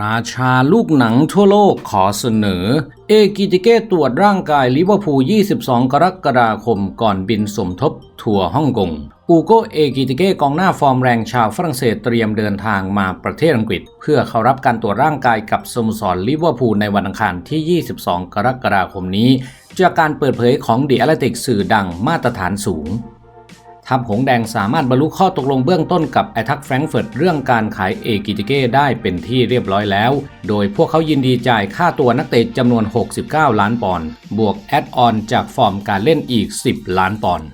ราชาลูกหนังทั่วโลกขอเสนอ เอกิติเก้ตรวจร่างกายลิเวอร์พูล 22 กรกฎาคมก่อนบินสมทบทัวร์ฮ่องกงอูโกเอกิติเก้กองหน้าฟอร์มแรงชาวฝรั่งเศสเตรียมเดินทางมาประเทศอังกฤษ เพื่อเข้ารับการตรวจร่างกายกับสโมสรลิเวอร์พูลในวันอังคารที่ 22 กรกฎาคมนี้ จากการเปิดเผยของดีแอตติกสื่อดังมาตรฐานสูง ทัพหงแดงสามารถบรรลุข้อตกลงเบื้องต้นกับไอทักแฟรงก์เฟิร์ตเรื่องการขายเอกิติเก้ได้เป็นที่เรียบร้อยแล้ว โดยพวกเขายินดีจ่ายค่าตัวนักเตะจำนวน 69 ล้านปอนด์บวกแอดออนจากฟอร์มการเล่นอีก 10 ล้านปอนด์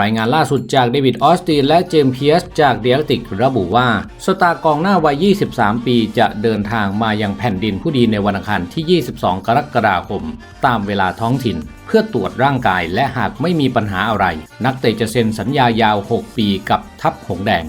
รายงานล่าสุดจากเดวิดออสตินและเจมส์เพียสจากเดียลติกระบุว่า สตาร์กองหน้าวัย 23 ปีจะเดินทางมายังแผ่นดินผู้ดีในวันอังคารที่ 22 กรกฎาคม ตามเวลาท้องถิ่น เพื่อตรวจร่างกายและหากไม่มีปัญหาอะไร นักเตะจะเซ็นสัญญายาว 6 ปีกับทัพหงแดง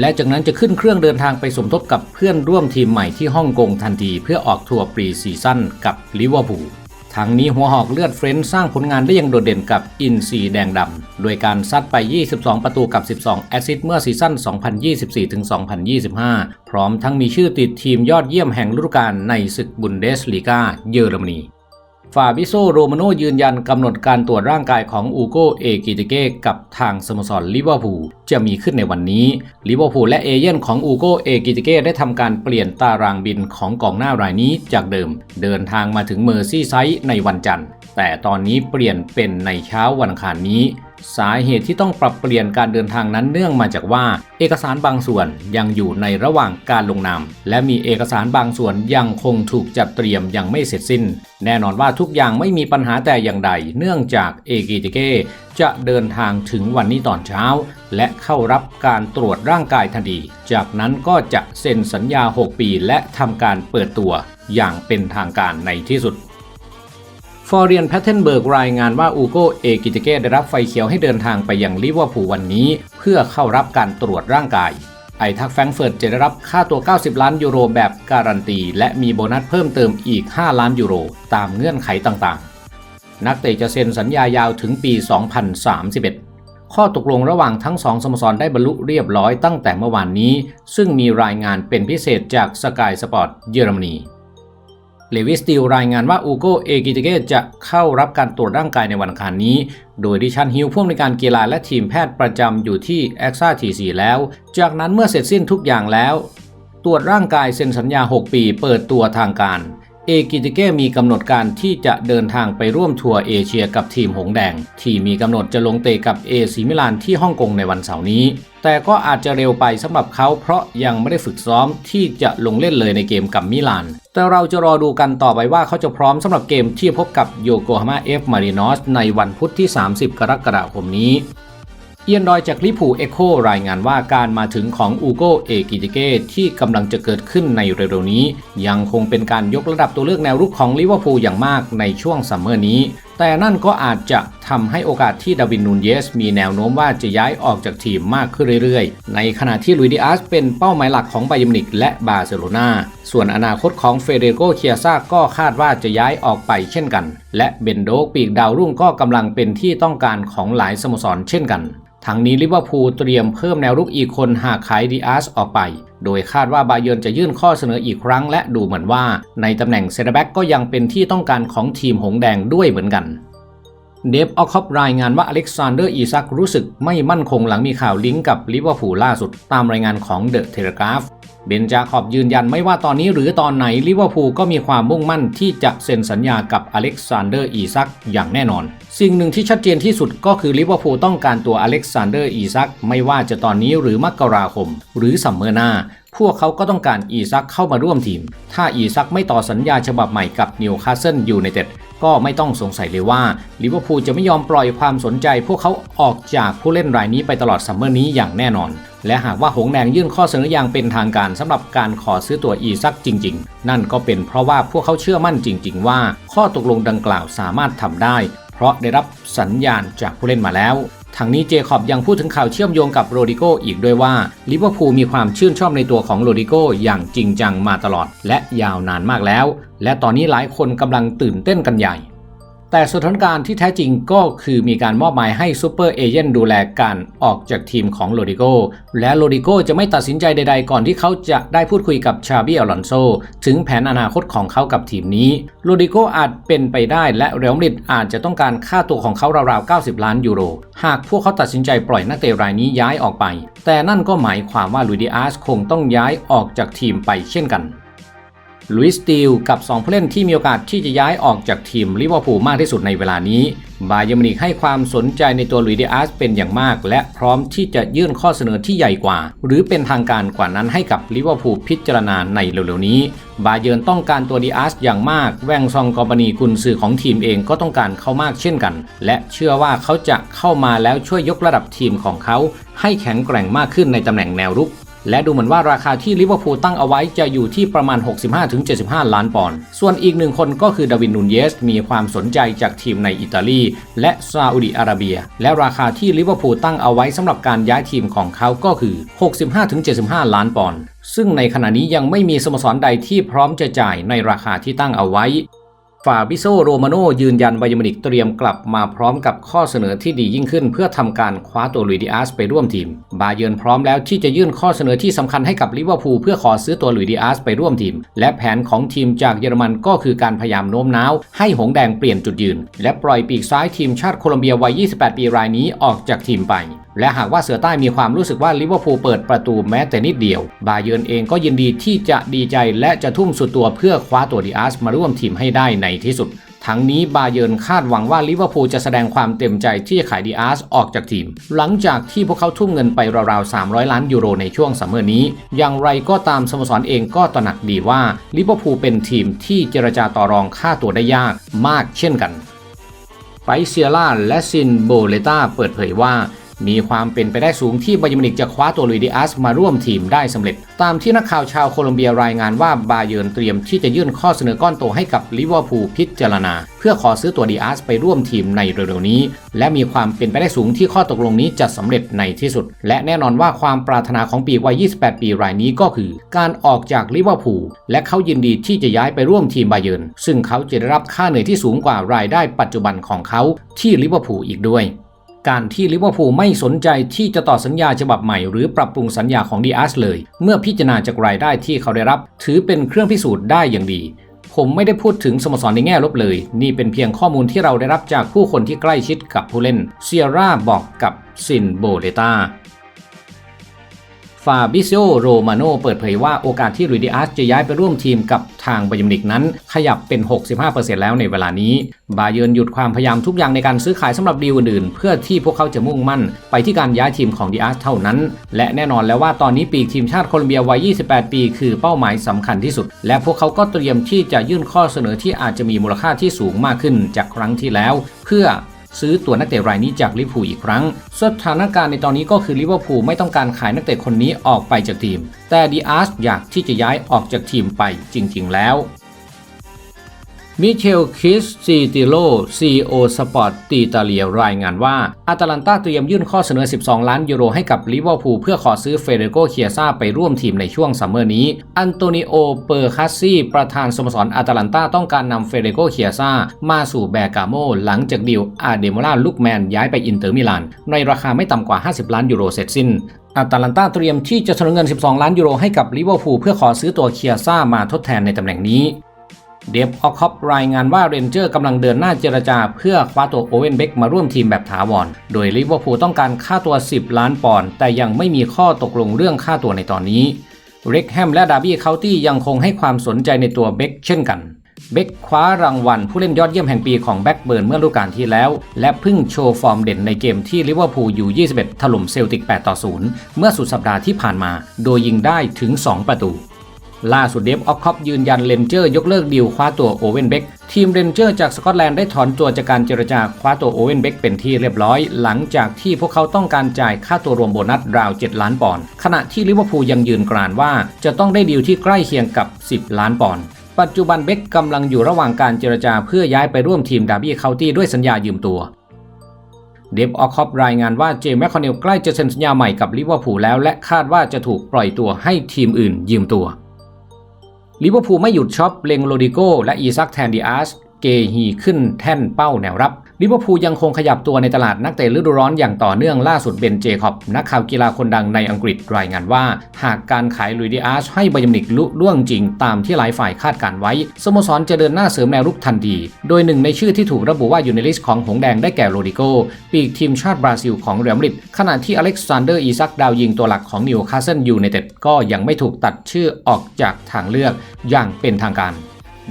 และจากนั้นจะขึ้นเครื่องเดินทางไปสมทบกับเพื่อนร่วมทีมใหม่ที่ฮ่องกงทันทีเพื่อออกทัวร์ปรีซีซั่นกับลิเวอร์พูล ทั้งนี้หัวหอกเลือดเฟรนช์สร้างผลงานได้อย่างโดดเด่นกับอินซีแดงดำ โดยการซัดไป 22 ประตูกับ 12 แอซิสเมื่อซีซั่น 2024-2025 พร้อมทั้งมีชื่อติดทีมยอดเยี่ยมแห่งฤดูกาลในศึกบุนเดสลีกาเยอรมนี ฟาบิโซโรมาโนยืนยันกำหนดการตรวจร่างกายของอูโกเอกิติเกกับทางสโมสรลิเวอร์พูลจะมีขึ้นในวันนี้ลิเวอร์พูลและเอเย่นของอูโกเอกิติเกได้ทำการเปลี่ยนตารางบินของกองหน้ารายนี้จากเดิม เดินทางมาถึงเมอร์ซี่ไซด์ในวันจันทร์ แต่ตอนนี้เปลี่ยนเป็นในเช้าวันอังคารนี้ สาเหตุที่ต้องปรับเปลี่ยนการเดินทางนั้นเนื่องมาจากว่า เอกสารบางส่วนยังอยู่ในระหว่างการลงนาม และมีเอกสารบางส่วนยังคงถูกจัดเตรียมยังไม่เสร็จสิ้น แน่นอนว่าทุกอย่างไม่มีปัญหาแต่อย่างใด เนื่องจากเอกิติเกจะเดินทางถึงวันนี้ตอนเช้า และเข้ารับการตรวจร่างกายทันที จากนั้นก็จะเซ็นสัญญา 6 ปี และทำการเปิดตัวอย่างเป็นทางการในที่สุด ฟอร์เรียนแพทเทนเบิร์กรายงานว่าอูโกเอกิติเก้ได้รับไฟเขียวให้เดินทางไปยังลิเวอร์พูลวันนี้ เพื่อเข้ารับการตรวจร่างกาย ไอทักแฟงเฟิร์ตจะได้รับค่าตัว 90 ล้านยูโรแบบการันตี และมีโบนัสเพิ่มเติมอีก 5 ล้านยูโร ตามเงื่อนไขต่างๆ นักเตะจะเซ็นสัญญายาวถึงปี 2031ข้อตกลงระหว่างทั้งสองสโมสรได้บรรลุเรียบร้อยตั้งแต่เมื่อวานนี้ ซึ่งมีรายงานเป็นพิเศษจากสกายสปอร์ตเยอรมนี เลวิสติลรายงานว่าอูโกเอกิติเกจะเข้ารับการตรวจร่างกายในวันอังคารนี้ โดยดิชันฮิลผู้อำนวยการกีฬาและทีมแพทย์ประจำอยู่ที่แอคซ่าทีซีแล้ว จากนั้นเมื่อเสร็จสิ้นทุกอย่างแล้ว ตรวจร่างกายเซ็นสัญญา 6 ปี เปิดตัวทางการ เอกิติเก้มีกำหนดการที่จะเดินทางไปร่วมทัวร์เอเชียกับทีมหงแดง ที่มีกำหนดจะลงเตะกับเอซีมิลานที่ฮ่องกงในวันเสาร์นี้ แต่ก็อาจจะเร็วไปสำหรับเขาเพราะยังไม่ได้ฝึกซ้อมที่จะลงเล่นเลยในเกมกับมิลาน แต่เราจะรอดูกันต่อไปว่าเขาจะพร้อมสำหรับเกมที่พบกับโยโกฮาม่าเอฟมารินอสในวันพุธที่ 30 กรกฎาคมนี้ เอียนดอยจากลิผูเอโครายงานว่าการมาถึงของอูโกเอกิติเกที่กำลังจะเกิดขึ้นในเร็วๆนี้ ยังคงเป็นการยกระดับตัวเลือกแนวรุกของลิเวอร์พูลอย่างมากในช่วงซัมเมอร์นี้ แต่นั่นก็อาจจะทำให้โอกาสที่ดาวินนูนเยส มีแนวโน้มว่าจะย้ายออกจากทีมมากขึ้นเรื่อยๆ ในขณะที่ลุยดิอาสเป็นเป้าหมายหลักของไบยมินิกและบาร์เซโลนาส่วนอนาคตของเฟเดโกเคียซาก็คาดว่าจะย้ายออกไปเช่นกัน และเบนโดกปีกดาวรุ่งก็กำลังเป็นที่ต้องการของหลายสโมสรเช่นกัน ทั้งนี้ลิเวอร์พูลเตรียมเพิ่มแนวรุกอีกคนหากขายดีอาร์สออกไป โดยคาดว่าบาเยิร์นจะยื่นข้อเสนออีกครั้ง และดูเหมือนว่า ในตำแหน่งเซนเตอร์แบ็กก็ยังเป็นที่ต้องการของทีมหงแดงด้วยเหมือนกัน เดฟออคอปรายงานว่าอเล็กซานเดอร์อีซักรู้สึกไม่มั่นคงหลังมีข่าวลิงก์กับลิเวอร์พูลล่าสุดตามรายงานของเดอะเทเลกราฟ เบนจาคอบยืนยันไม่ว่าตอนนี้หรือตอนไหนลิเวอร์พูลก็มีความมุ่งมั่นที่จะเซ็นสัญญากับอเล็กซานเดอร์อีซักอย่างแน่นอน สิ่งหนึ่งที่ชัดเจนที่สุดก็คือลิเวอร์พูลต้องการตัวอเล็กซานเดอร์อีซักไม่ว่าจะตอนนี้หรือมกราคม หรือซัมเมอร์หน้า พวกเขาก็ต้องการอีซักเข้ามาร่วมทีม ถ้าอีซักไม่ต่อสัญญาฉบับใหม่กับนิวคาสเซิลยูไนเต็ด ก็ไม่ต้องสงสัยเลยว่าลิเวอร์พูลจะไม่ยอมปล่อยความสนใจ พวกเขาออกจากผู้เล่นรายนี้ไปตลอดซัมเมอร์นี้อย่างแน่นอน และหากว่าหงแดงยื่นข้อเสนออย่างเป็นทางการสำหรับการขอซื้อตัวอีซักจริง ๆ นั่นก็เป็นเพราะว่าพวกเขาเชื่อมั่นจริง ๆ ว่า ข้อตกลงดังกล่าวสามารถทำได้ เพราะได้รับสัญญาณจากผู้เล่นมาแล้ว ทางนี้เจคอบยังพูดถึงข่าวเชื่อมโยงกับโรดิโกอีกด้วยว่าลิเวอร์พูลมีความชื่นชอบในตัวของโรดิโกอย่างจริงจังมาตลอด และยาวนานมากแล้ว และตอนนี้หลายคนกำลังตื่นเต้นกันใหญ่ แต่สถานการณ์ที่แท้จริงก็คือมีการมอบหมายให้ซูเปอร์เอเจนต์ดูแลการออกจากทีมของโรดิโกและโรดิโกจะไม่ตัดสินใจใดๆ ก่อนที่เขาจะได้พูดคุยกับชาบิอลอนโซถึงแผนอนาคตของเขากับทีมนี้โรดิโกอาจเป็นไปได้และเรอัลมาดริดอาจจะต้องการค่าตัวของเขาราวๆ 90 ล้านยูโร หากพวกเขาตัดสินใจปล่อยนักเตะรายนี้ย้ายออกไป แต่นั่นก็หมายความว่าลุยดิอาสคงต้องย้ายออกจากทีมไปเช่นกัน ลุยสตีลกับ 2 ผู้เล่นที่มีโอกาสที่จะย้ายออกจากทีมลิเวอร์พูลมากที่สุดในเวลานี้ บาเยอร์มินิกให้ความสนใจในตัวลุยดิอาสเป็นอย่างมาก และพร้อมที่จะยื่นข้อเสนอที่ใหญ่กว่า หรือเป็นทางการกว่านั้นให้กับลิเวอร์พูลพิจารณาในเร็วๆนี้ บาเยิร์นต้องการตัวดิอาสอย่างมาก แวงซองกอปานีกุนซือของทีมเองก็ต้องการเขามากเช่นกัน และเชื่อว่าเขาจะเข้ามาแล้วช่วยยกระดับทีมของเขา ให้แข็งแกร่งมากขึ้นในตำแหน่งแนวรุก และดูเหมือนว่าราคาที่ลิเวอร์พูลตั้งเอาไว้จะอยู่ที่ประมาณ 65-75 ล้านปอนด์ ส่วนอีกหนึ่งคนก็คือดาวินนูนเยส มีความสนใจจากทีมในอิตาลี และซาอุดิอาระเบีย และราคาที่ลิเวอร์พูลตั้งเอาไว้สำหรับการย้ายทีมของเขาก็คือ 65-75 ล้านปอนด์ ซึ่งในขณะนี้ยังไม่มีสโมสรใดที่พร้อมจะจ่ายในราคาที่ตั้งเอาไว้ ฟาบิโซโรมาโนยืนยันไบยมินิกเตรียมกลับมาพร้อมกับข้อเสนอที่ดียิ่งขึ้น เพื่อทำการคว้าตัวลุยดิอาสไปร่วมทีม บาเยิร์นพร้อมแล้วที่จะยื่นข้อเสนอที่สำคัญให้กับลิเวอร์พูลเพื่อขอซื้อตัวลุยดิอาสไปร่วมทีม และแผนของทีมจากเยอรมันก็คือการพยายามโน้มน้าว ให้หงแดงเปลี่ยนจุดยืน และปล่อยปีกซ้ายทีมชาติโคลอมเบียวัย 28 ปีรายนี้ออกจากทีมไป และหากว่าเสือใต้มีความรู้สึกว่าลิเวอร์พูลเปิดประตูแม้แต่นิดเดียว บาเยิร์นเองก็ยินดีที่จะดีใจและจะทุ่มสุดตัวเพื่อคว้าตัวดิอาสมาร่วมทีมให้ได้ในที่สุด ทั้งนี้บาเยิร์นคาดหวังว่าลิเวอร์พูลจะแสดงความเต็มใจที่จะขายดิอาสออกจากทีม หลังจากที่พวกเขาทุ่มเงินไปราวๆ 300 ล้านยูโรในช่วงซัมเมอร์นี้ อย่างไรก็ตามสโมสรเองก็ตระหนักดีว่าลิเวอร์พูลเป็นทีมที่เจรจาต่อรองค่าตัวได้ยากมากเช่นกันไฟเซียร่าและซินโบเลตาเปิดเผยว่า มีความเป็นไปได้สูงที่บายมินิกจะคว้าตัวลุยดิอาสมาร่วมทีมได้สำเร็จ ตามที่นักข่าวชาวโคลอมเบียรายงานว่าบาเยิร์นเตรียมที่จะยื่นข้อเสนอก้อนโตให้กับลิเวอร์พูลพิจารณา เพื่อขอซื้อตัวดิอาสไปร่วมทีมในเร็วๆนี้ และมีความเป็นไปได้สูงที่ข้อตกลงนี้จะสำเร็จในที่สุด และแน่นอนว่าความปรารถนาของปีวัย 28 ปีรายนี้ก็คือ การออกจากลิเวอร์พูลและเขายินดีที่จะย้ายไปร่วมทีมบาเยิร์นซึ่งเขาจะได้รับค่าเหนื่อยที่สูงกว่ารายได้ปัจจุบันของเขาที่ลิเวอร์พูลอีกด้วย การที่ลิเวอร์พูลไม่สนใจที่จะต่อสัญญาฉบับใหม่หรือปรับปรุงสัญญาของดีอาสเลย เมื่อพิจารณาจากรายได้ที่เขาได้รับ ถือเป็นเครื่องพิสูจน์ได้อย่างดี ผมไม่ได้พูดถึงสโมสรในแง่ลบเลย นี่เป็นเพียงข้อมูลที่เราได้รับจากผู้คนที่ใกล้ชิดกับผู้เล่นเซียร่าบอกกับซินโบเลตา ฟาบิซิโอโรมาโนเปิดเผยว่าโอกาสที่ลุยดิอาสจะย้ายไปร่วมทีมกับทางบายอร์มินิกนั้น ขยับเป็น 65%แล้วในเวลานี้ บาเยิร์นหยุดความพยายามทุกอย่างในการซื้อขายสำหรับดีลอื่นๆ เพื่อที่พวกเขาจะมุ่งมั่น ไปที่การย้ายทีมของดิอาสเท่านั้น และแน่นอนแล้วว่าตอนนี้ปีกทีมชาติโคลอมเบียวัย 28 ปี คือเป้าหมายสำคัญที่สุด และพวกเขาก็เตรียมที่จะยื่นข้อเสนอที่อาจจะมีมูลค่าที่สูงมากขึ้นจากครั้งที่แล้ว เพื่อ ซื้อตัวนักเตะรายนี้จากลิเวอร์พูลอีกครั้ง สถานการณ์ในตอนนี้ก็คือลิเวอร์พูลไม่ต้องการขายนักเตะคนนี้ออกไปจากทีม แต่ดีอาร์สอยากที่จะย้ายออกจากทีมไปจริง ๆ แล้ว มิเชลคิสซีติโลซีโอสปอร์ตตีตาเลียรายงานว่าอาตาลันตาเตรียมยื่นข้อเสนอ 12 ล้านยูโรให้กับลิเวอร์พูลเพื่อขอซื้อเฟเดโกเคียซาไปร่วมทีมในช่วงซัมเมอร์นี้ อันโตนิโอ เปอร์คัสซีประธานสโมสรอาตาลันตาต้องการนำเฟเดโกเคียซามาสู่แบกาโมหลังจากดิวอาเดโมลาลูกแมนย้ายไปอินเตอร์มิลาน ในราคาไม่ต่ำกว่า 50 ล้านยูโรเสร็จสิ้นอาตาลันตาเตรียมที่จะเสนอเงิน 12 ล้านยูโรให้กับลิเวอร์พูลเพื่อขอซื้อตัวเคียซ่ามาทดแทนในตำแหน่งนี้ เดฟออคอปรายงานว่าเรนเจอร์กำลังเดินหน้าเจรจาเพื่อคว้าตัวโอเวนเบกมาร่วมทีมแบบถาวร โดยลิเวอร์พูลต้องการค่าตัว 10 ล้านปอนด์แต่ยังไม่มีข้อตกลงเรื่องค่าตัวในตอนนี้เร็กแฮมและดาร์บี้เคาน์ตี้ยังคงให้ความสนใจในตัวเบกเช่นกันเบคคว้ารางวัลผู้เล่นยอดเยี่ยมแห่งปีของแบ็กเบิร์นเมื่อฤดูกาลที่แล้ว และเพิ่งโชว์ฟอร์มเด่นในเกมที่ลิเวอร์พูลอยู่ 21 ถล่มเซลติก 8 ต่อ 0 เมื่อสุดสัปดาห์ที่ผ่านมา โดยยิงได้ถึง 2 ประตู ล่าสุดเดฟออฟคอปยืนยันเลนเจอร์ยกเลิกดีลคว้าตัวโอเวนเบกทีมเรนเจอร์จากสกอตแลนด์ได้ถอนตัวจากการเจรจาคว้าตัวโอเวนเบกเป็นที่เรียบร้อย หลังจากที่พวกเขาต้องการจ่ายค่าตัวรวมโบนัสราว 7 ล้านปอนด์ขณะที่ลิเวอร์พูลยังยืนกรานว่าจะต้องได้ดีลที่ใกล้เคียงกับ 10 ล้านปอนด์ปัจจุบันเบคกำลังอยู่ระหว่างการเจรจาเพื่อย้ายไปร่วมทีมดาร์บี้เคานตี้ด้วยสัญญายืมตัวเดฟออคอปรายงานว่าเจมส์แมคคอนเนลใกล้จะเซ็นสัญญาใหม่กับลิเวอร์พูลแล้วและคาดว่าจะถูกปล่อยตัวให้ทีมอื่นยืมตัว ลิเวอร์พูลไม่หยุดช็อปเลงโรดิโกและอีซักแทนดิอาสเกฮีขึ้นแท่นเป้าแนวรับ ลิเวอร์พูลยังคงขยับตัวในตลาดนักเตะฤดูร้อนอย่างต่อเนื่องล่าสุดเบนเจคอบ นักข่าวกีฬาคนดังในอังกฤษรายงานว่า หากการขายลุยดิอาชให้บายมนิกลุล่วงจริงตามที่หลายฝ่ายคาดการไว้ สโมสรจะเดินหน้าเสริมแนวรุกทันที โดยหนึ่งในชื่อที่ถูกระบุว่าอยู่ในลิสต์ของหงแดงได้แก่โรดิโก ปีกทีมชาติบราซิลของเรอัลมาดริดขณะที่อเล็กซานเดอร์อีซักดาวยิงตัวหลักของนิวคาสเซิลยูไนเต็ดก็ยังไม่ถูกตัดชื่อออกจากทางเลือกอย่างเป็นทางการ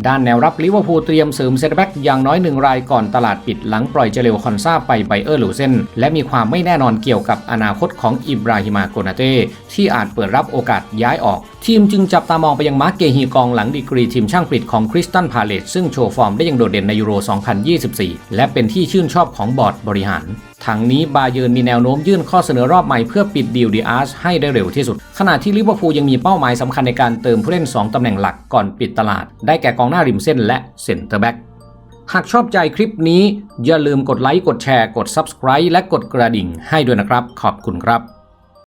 ด้านแนวรับลิเวอร์พูลเตรียมเสริมเซนเตอร์แบ็กอย่างน้อยหนึ่งรายก่อนตลาดปิดหลังปล่อยเจเลวคอนซาไปไบเออร์ลูเซนและมีความไม่แน่นอนเกี่ยวกับอนาคตของอิบราฮิมาโกนาเต้ที่อาจเปิดรับโอกาสย้ายออก ทีมจึงจับตามองไปยังมาร์กเกฮีกองหลังดีกรีทีมช่างผลิตของคริสตันพาเลตซึ่งโชว์ฟอร์มได้อย่างโดดเด่นในยูโร 2024 และเป็นที่ชื่นชอบของบอร์ดบริหาร ทั้งนี้บาเยิร์นมีแนวโน้มยื่นข้อเสนอรอบใหม่เพื่อปิดดีลดีอาร์สให้ได้เร็วที่สุด ขณะที่ลิเวอร์พูลยังมีเป้าหมายสำคัญในการเติมผู้เล่น 2ตำแหน่งหลักก่อนปิดตลาด ได้แก่กองหน้าริมเส้นและเซ็นเตอร์แบ็กหากชอบใจคลิปนี้ อย่าลืมกดไลค์กดแชร์กด Subscribe และกดกระดิ่งให้ด้วยนะครับ ขอบคุณครับ